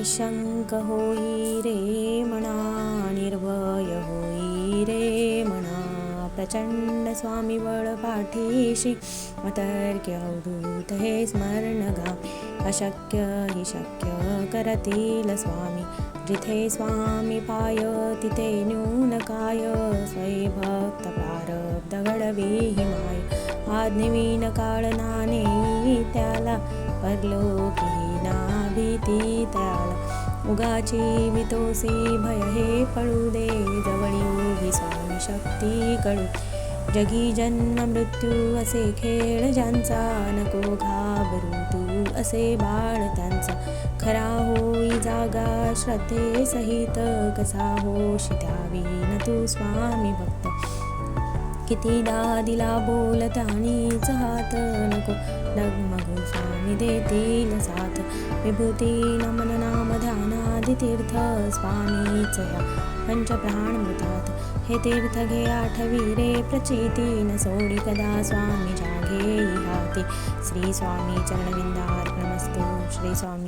निशंक होई रे म्हणा निर्भय होई रे म्हणा प्रचंड स्वामी बळ पाठीशी मतर्क्य अवधूत हे स्मरण गा अशक्य हि शक्य करतील स्वामी। जिथे स्वामी पाय तिथे न्यून काय स्वय भक्त प्रारब्ध घडवी माय। आज्ञविन काळ नाने त्याला परलोकी ना भीती त्याला उगाची वितोसी भय हे पळू दे जवळी उभी स्वामी शक्ती कळू. जगी जन्म मृत्यू असे खेळ ज्यांचा नको घाबरू तू असे बाळ त्यांचा. खरा होई जागा श्रद्धे सहित कसा होशी न तू स्वामी भक्त. कितीदा दिला बोलत आणि हात नको लग्न स्वामी देतील साथ। विभूती नमन नाम ध्यानादि तीर्थ स्वामीच या पंचप्राणमृतात हे तीर्थ घे आठवी रे प्रचिती न सोडी कदा स्वामी जागे हाती श्री स्वामी चरणविंदार्पणमस्तु श्री स्वामी